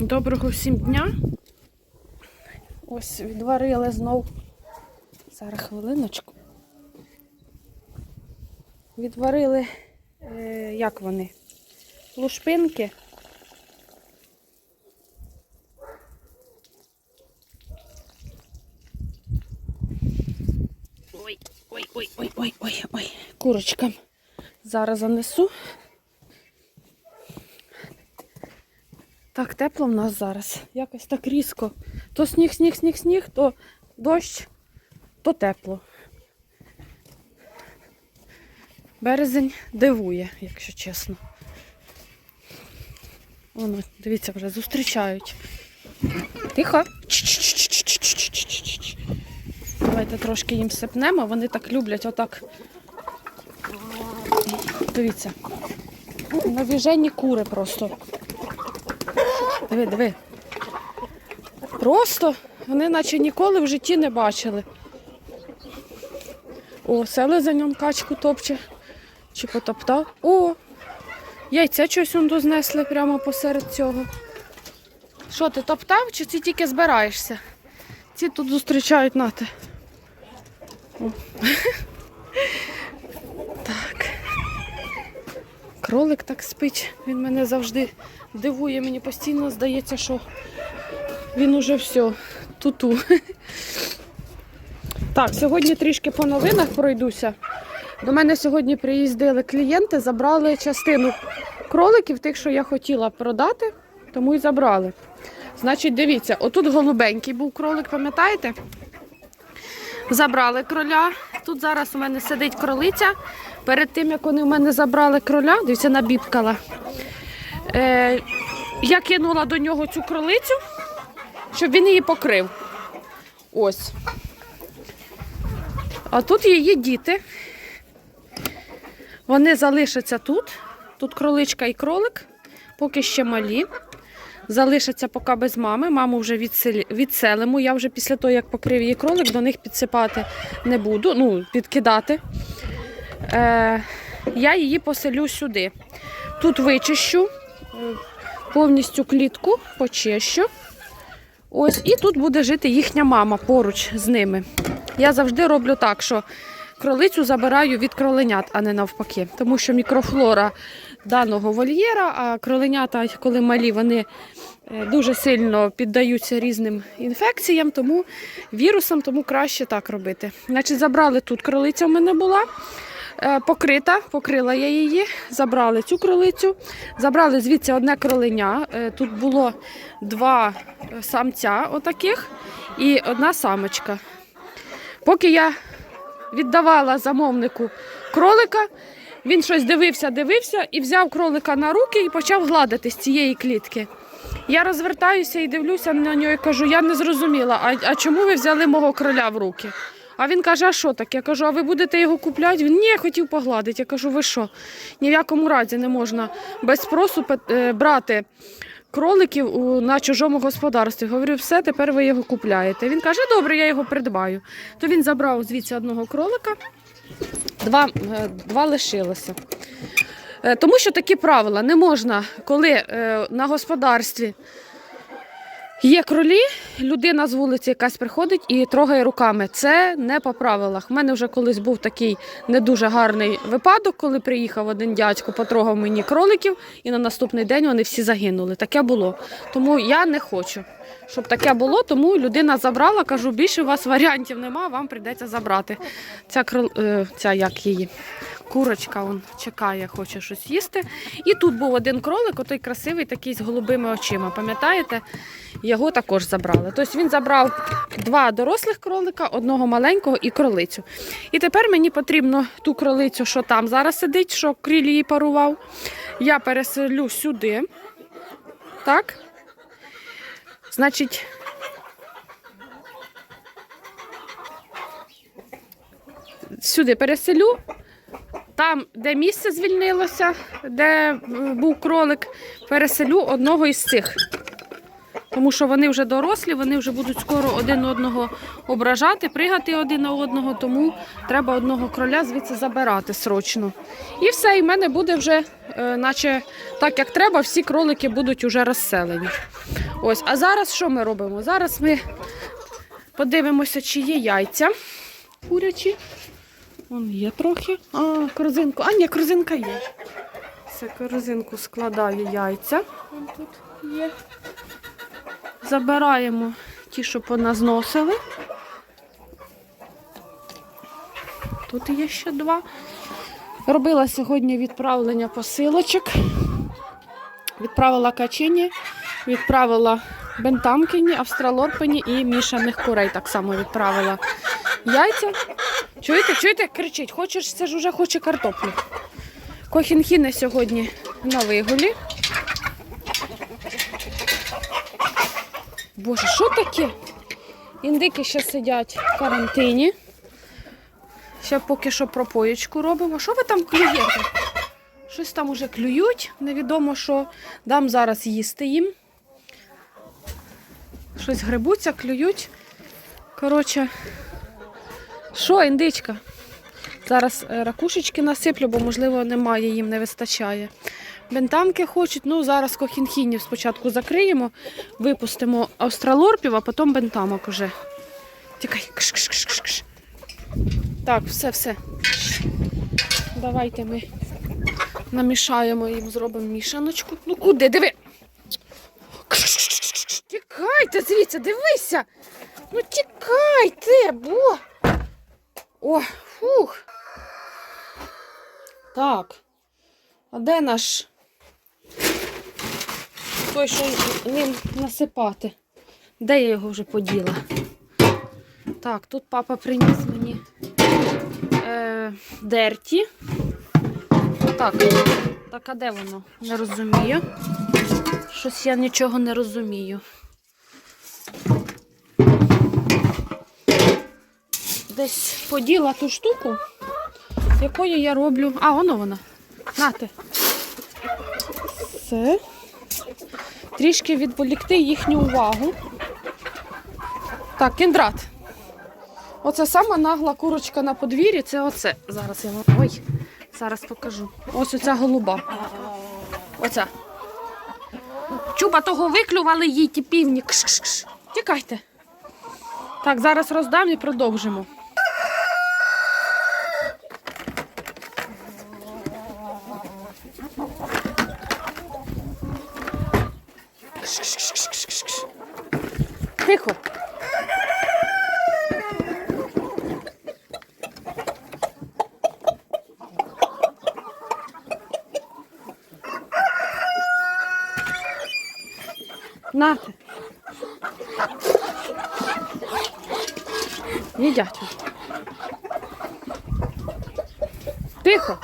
Доброго всім дня. Ось відварили знов. Зараз хвилиночку. Відварили, е, як вони? Лушпинки. Ой, ой, ой, ой, ой, ой, ой. Курочкам. Зараз занесу. Так тепло в нас зараз. Якось так різко. То сніг, сніг, сніг, сніг, то дощ, то тепло. Березень дивує, якщо чесно. Воно, дивіться, вже зустрічають. Тихо. Давайте трошки їм сипнемо. Вони так люблять отак. Дивіться. Навіжені кури просто. Диви, диви. Просто вони наче ніколи в житті не бачили. О, селезень он качку топче. Чи потоптав. О! Яйця щось дознесли прямо посеред цього. Що ти топтав чи ти тільки збираєшся? Ці тут зустрічають нати. О. Так. Кролик так спить. Він мене завжди дивує. Мені постійно здається, що він уже все. Туту. Так, сьогодні трішки по новинах пройдуся. До мене сьогодні приїздили клієнти, забрали частину кроликів, тих, що я хотіла продати, тому і забрали. Значить, дивіться, отут голубенький був кролик, пам'ятаєте? Забрали кроля. Тут зараз у мене сидить кролиця. Перед тим, як вони в мене забрали кроля, дивіться, набібкала. Е, я кинула до нього цю кролицю, щоб він її покрив. Ось. А тут її діти. Вони залишаться тут. Тут кроличка і кролик, поки ще малі. Залишаться поки без мами. Маму вже відселимо. Я вже після того, як покрив її кролик, до них підсипати не буду, ну, підкидати. Е, я її поселю сюди. Тут вичищу повністю клітку, почищу. Ось, і тут буде жити їхня мама поруч з ними. Я завжди роблю так, що кролицю забираю від кроленят, а не навпаки. Тому що мікрофлора даного вольєра, а кроленята, коли малі, вони е, дуже сильно піддаються різним інфекціям, тому вірусам, тому краще так робити. Значить, забрали тут кролиця в мене була. Е, Покрита, покрила я її, забрали цю кролицю, забрали звідси одне кроленя. Е, Тут було два е, самця отаких і одна самочка. Поки я віддавала замовнику кролика, він щось дивився, дивився і взяв кролика на руки і почав гладити з цієї клітки. Я розвертаюся і дивлюся на нього і кажу, я не зрозуміла, а, а чому ви взяли мого кроля в руки? А він каже, а що таке? Я кажу, а ви будете його купляти? Він ні, я хотів погладити. Я кажу, ви що? Ні в якому разі не можна без спросу е, брати кроликів на чужому господарстві. Говорю, все, тепер ви його купляєте. Він каже, добре, я його придбаю. То він забрав звідси одного кролика, два, е, два лишилося. Е, Тому що такі правила не можна, коли на господарстві є кролі, людина з вулиці якась приходить і трогає руками. Це не по правилах. У мене вже колись був такий не дуже гарний випадок, коли приїхав один дядько, потрогав мені кроликів, і на наступний день вони всі загинули. Таке було. Тому я не хочу, щоб таке було. Тому людина забрала, кажу, більше у вас варіантів нема, вам прийдеться забрати. Ця крол... е, ця як її. Курочка он чекає, хоче щось їсти. І тут був один кролик, отой красивий, такий з голубими очима. Пам'ятаєте? Його також забрали. Тобто він забрав два дорослих кролика, одного маленького і кролицю. І тепер мені потрібно ту кролицю, що там зараз сидить, що кріль її парував. Я переселю сюди. Так. Значить. Сюди переселю. Там, де місце звільнилося, де був кролик, переселю одного із цих. Тому що вони вже дорослі, вони вже будуть скоро один одного ображати, пригати один на одного, тому треба одного кроля звідси забирати срочно. І все, і в мене буде вже, е, наче так як треба, всі кролики будуть вже розселені. Ось, а зараз що ми робимо? Зараз ми подивимося, чи є яйця курячі. Вон є трохи. А, корзинку. А, ні, корзинка є. Все, корзинку складаю яйця. Вон тут є. Забираємо ті, що поназносили. Тут є ще два. Робила сьогодні відправлення посилочок. Відправила качині, відправила бентамкині, австралорпені і мішаних курей так само відправила яйця. Чуєте, чуєте, кричить, хочеш, це ж вже хоче картоплю. Кохінхіни сьогодні на вигулі. Боже, що таке? Індики ще сидять в карантині. Ще поки що пропоєчку робимо. Що ви там клюєте? Щось там уже клюють, невідомо що. Дам зараз їсти їм. Щось грибуться, клюють. Коротше, що, індичка? Зараз е, ракушечки насиплю, бо, можливо, немає, їм не вистачає. Бентамки хочуть, ну зараз кохінхінів спочатку закриємо, випустимо австралорпів, а потім бентамок уже. Тікай. Кш-кш-кш-кш. Так, все, все. Давайте ми намішаємо їм, зробимо мішаночку. Ну куди? Диви. Тікайте звідси, дивися. Ну тікайте, бо. О, фух. Так. А де наш той, що ним насипати? Де я його вже поділа? Так, тут папа приніс мені е, дерті. Так, так, а де воно? Не розумію. Щось я нічого не розумію. Десь поділа ту штуку, якою я роблю. А, воно вона. Нате. Все. Трішки відволікти їхню увагу. Так, кіндрат. Оце сама нагла курочка на подвір'ї, це оце. Зараз я вам. Ой, зараз покажу. Ось оця голуба. Оця. Чуба того виклювали їй ті півні. Кш-кш-кш. Тікайте. Так, зараз роздам і продовжимо. Кш -кш -кш -кш. Тихо. Нате. Їдять. Тихо.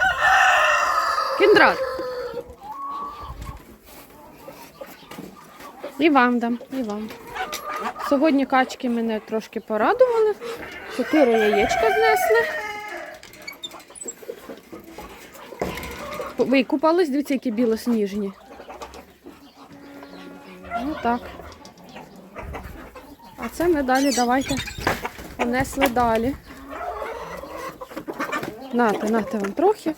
Кіндрат. І вам дам, і вам. Сьогодні качки мене трошки порадували. Чотири яєчка знесли. Ви купались, дивіться, які білосніжні. Ну так. А це ми далі давайте понесли далі. Нате, нате вам трохи.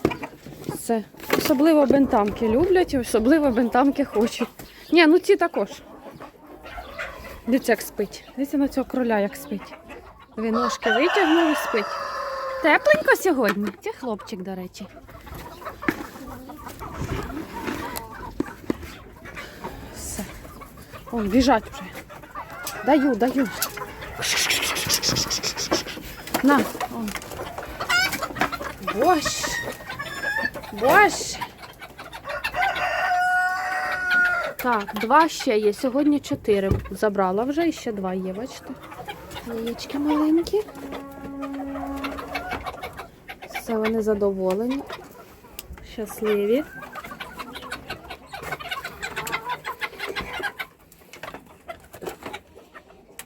Все. Особливо бентамки люблять, особливо бентамки хочуть. Ні, ну ці також. Дивіться, як спить. Дивіться на цього кроля, як спить. Він ножки витягнув і спить. Тепленько сьогодні. Це хлопчик, до речі. Все. Он біжать вже. Даю, даю. На, он. Борщ. Борщ. Так, два ще є. Сьогодні чотири забрала вже і ще два є, бачите? Яєчки маленькі. Все, вони задоволені. Щасливі.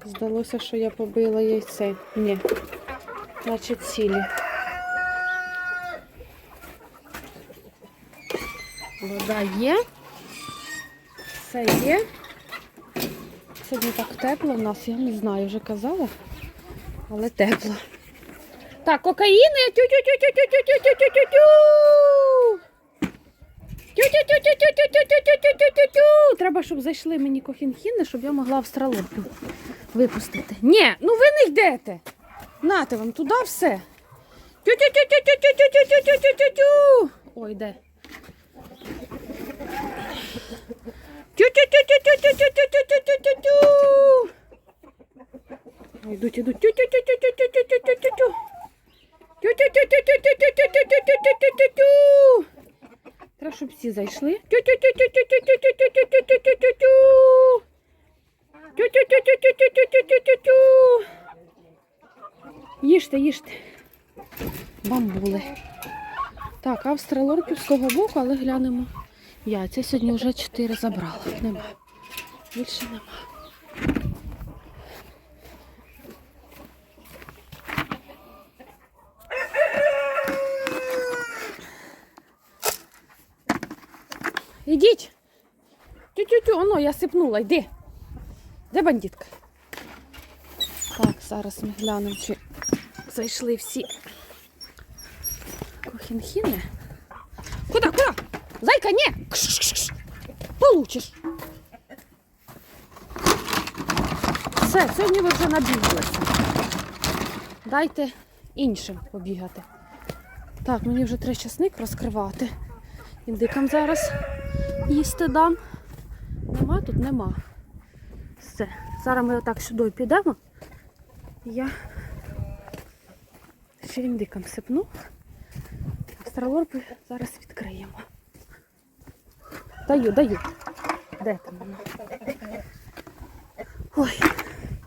Здалося, що я побила яйце. Ні. Значить, цілі. Вода є. Все є. Сьогодні так тепло в нас, я не знаю, вже казала, але тепло. Так, кокаїни. Тю-тю-тю-тю-тю-тю-тю-тю-тю-тю. Тю-тю-тю-тю-тю-тю-тю-тю-тю-тю. Треба, щоб зайшли мені кохінхіни, щоб я могла австралопів випустити. Ні, ну ви не йдете. Нате вам туди все. Тю-тю-тю-тю-тю-тю-тю-тю-тю-тю-тю. Ой, де? Йдуть, йдуть. Треба, щоб всі зайшли. Їжте, їжте. Бамбули. Так, австралорківського боку, але глянемо. Яйця сьогодні вже 4 забрала. Нема. Більше нема. Ідіть. Тю-тю-тю, оно, я сипнула, йди. Де бандитка? Так, зараз ми глянемо, чи зайшли всі кохінхіни. Куда, куда? Зайка, ні! Кш-кш-кш. Получиш. Все, сьогодні ви вже набіглися. Дайте іншим побігати. Так, мені вже треба часник розкривати. Індикам зараз їсти дам. Нема тут, нема. Все. Зараз ми отак сюди підемо. Я ще індикам сипну. Астралорпи зараз відкриємо. Даю, даю. Де там? Ой.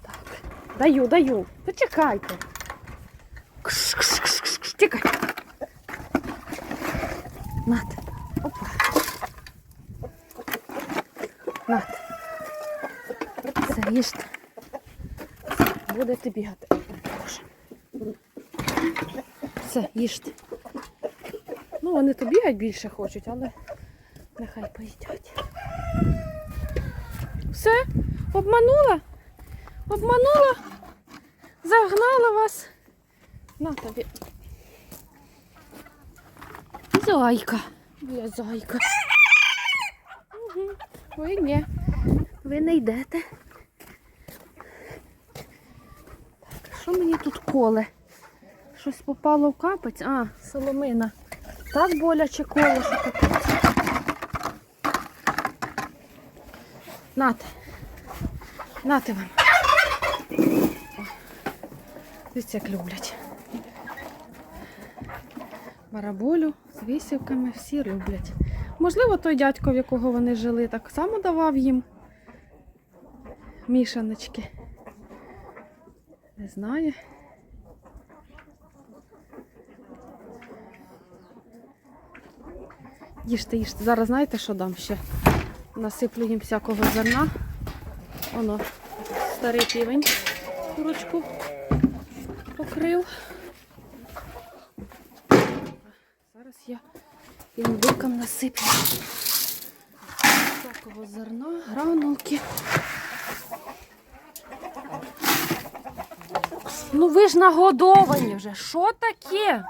Так. Даю, даю. Почекайте. Кш-кш-кш-кш. Тікай. Нате. Опа. Нате. Все, їжте. Будете бігати. Боже. Все, їжте. Ну, вони то бігають більше хочуть, але нехай поїдять. Все, обманула? Обманула? Загнала вас. На тобі. Зайка. Моя зайка. Угу. Ви ні. Ви не йдете. Що мені тут коле? Щось попало в капець. А, соломина. Так боляче коле, що капець. Нате. Нате вам. Дивіться, як люблять. Бараболю з висівками всі люблять. Можливо, той дядько, в якого вони жили, так само давав їм мішаночки. Не знаю. Їжте, їжте. Зараз знаєте, що дам ще? Насиплю їм всякого зерна. Воно, старий півень курочку покрив. Зараз я індикам насиплю всякого зерна, гранулки. Ну ви ж нагодовані вже. Що таке?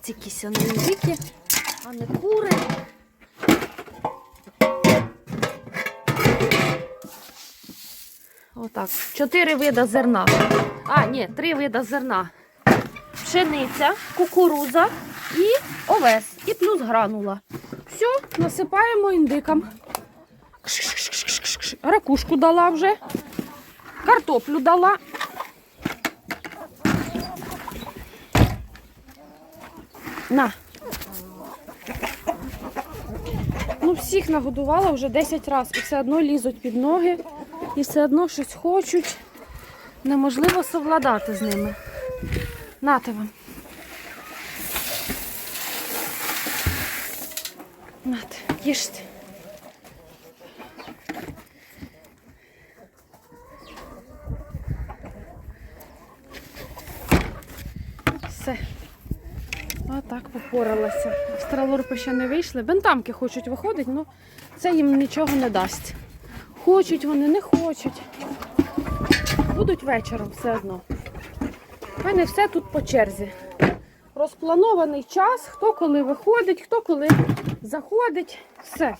Капець якісь не а не кури. Отак. Чотири вида зерна. А, ні, три вида зерна. Пшениця, кукуруза і овес. І плюс гранула. Все, насипаємо індикам. Ракушку дала вже. Картоплю дала. На. Ну, всіх нагодувала вже 10 разів і все одно лізуть під ноги, і все одно щось хочуть. Неможливо совладати з ними. Нате вам. Нате, їжте. Все. Отак попоралася. Австралорпи ще не вийшли. Бентамки хочуть виходити, але це їм нічого не дасть. Хочуть вони, не хочуть. Будуть вечором все одно. У мене все тут по черзі. Розпланований час, хто коли виходить, хто коли заходить. Все.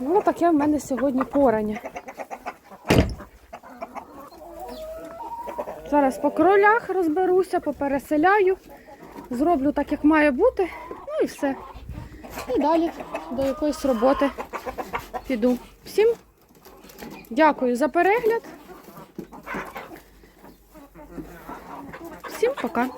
Ну, таке в мене сьогодні порання. Зараз по кролях розберуся, попереселяю, зроблю так, як має бути. Ну і все. І далі до якоїсь роботи піду. Всім дякую за перегляд. Всім пока.